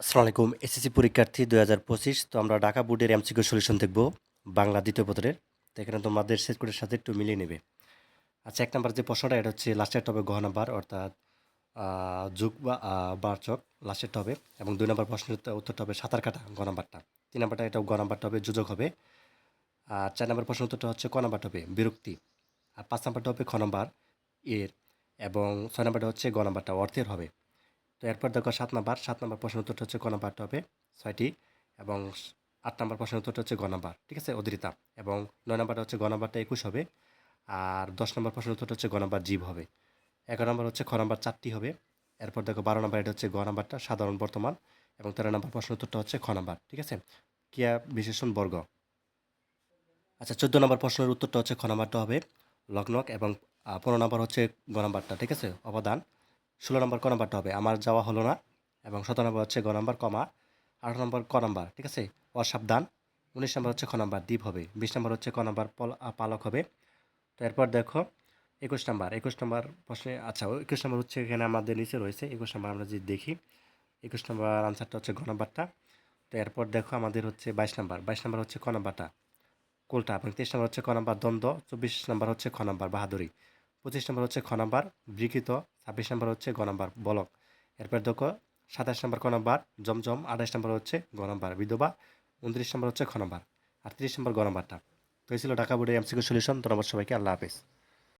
আসসালামু আলাইকুম, এসএসসি পরীক্ষার্থী দুই হাজার পঁচিশ, তো আমরা ঢাকা বোর্ডের এমসিকিউ সলিউশন দেখব, বাংলা দ্বিতীয় পত্রের। তো এখানে তোমাদের সেট কোডের সাথে একটু মিলিয়ে নেবে। আচ্ছা এক নাম্বার যে প্রশ্নটা, এটা হচ্ছে লাস্টের হবে গহ নাম্বার, অর্থাৎ যুগ বা বারচক লাস্টেরটা হবে এবং দুই নম্বর প্রশ্নের উত্তর- উত্তরটা হবে সাঁতার কাটা গ নাম্বারটা। তিন নাম্বারটা, এটা গ নাম্বারটা হবে যোজক হবে। আর চার নম্বর প্রশ্ন উত্তরটা হচ্ছে ক নাম্বারটা হবে বিরক্তি। আর পাঁচ নাম্বারটা হবে খ নাম্বার এর, এবং ছয় নাম্বারটা হচ্ছে গ নাম্বারটা অর্থের হবে। তো এরপর দেখো সাত নাম্বার সাত নাম্বার প্রশ্ন উত্তরটা হচ্ছে ক হবে ছয়টি, এবং আট নাম্বার প্রশ্ন উত্তরটা হচ্ছে গ নাম্বার, ঠিক আছে অদ্রিতা এবং নয় নাম্বারটা হচ্ছে গ একুশ হবে, আর দশ নম্বর প্রশ্ন উত্তরটা হচ্ছে গ জীব হবে। এগারো নম্বর হচ্ছে খ নাম্বার চারটি হবে, এরপর দেখো বারো নম্বর এটা হচ্ছে গ নাম্বারটা, সাধারণ বর্তমান, এবং তেরো নম্বর প্রশ্ন উত্তরটা হচ্ছে খ নাম্বার, ঠিক আছে, ক্রিয়া বিশেষণ বর্গ। আচ্ছা চোদ্দ নম্বর প্রশ্নের উত্তরটা হচ্ছে খ নাম্বারটা হবে লগ্নক, এবং পনেরো নম্বর হচ্ছে গ ঠিক আছে, অবদান ষোলো নম্বর ক নাম্বারটা হবে। আমার যাওয়া হলো না এবং সতেরো নম্বর হচ্ছে গ নাম্বার কমা, আঠারো নম্বর ক নাম্বার, ঠিক আছে? অসাবধান। উনিশ নম্বর হচ্ছে খ নাম্বার, দ্বীপ হবে। বিশ নম্বর হচ্ছে ক নাম্বার পল- পালক হবে। তো এরপর দেখো, একুশ নাম্বার, একুশ নম্বর প্রশ্নে আচ্ছা একুশ নম্বর হচ্ছে এখানে আমাদের নিচে রয়েছে, একুশ নম্বর আমরা যদি দেখি, একুশ নম্বর আনসারটা হচ্ছে ঘ নাম্বারটা। তো এরপর দেখো আমাদের হচ্ছে বাইশ নম্বর বাইশ নম্বর হচ্ছে ক নাম্বারটা, কোলটা, এবং তেইশ নম্বর হচ্ছে ক নাম্বার দ্বন্দ্ব, চব্বিশ নম্বর হচ্ছে খ নাম্বার বাহাদুরি, পঁচিশ নম্বর হচ্ছে খ নাম্বার বিকৃত ছাব্বিশ নম্বর হচ্ছে গ নাম্বার বলক। এরপর দেখো, সাতাশ নম্বর ক নাম্বার, জমজম। আঠাশ নম্বর হচ্ছে গ নাম্বার, বিধবা। উনত্রিশ নম্বর হচ্ছে খ নাম্বার আর তিরিশ নম্বর গ নাম্বারটা। তো এই ছিল ঢাকা বোর্ডের এমসিকিউ সলিউশন। তোমার সবাইকে। আল্লাহ হাফেজ।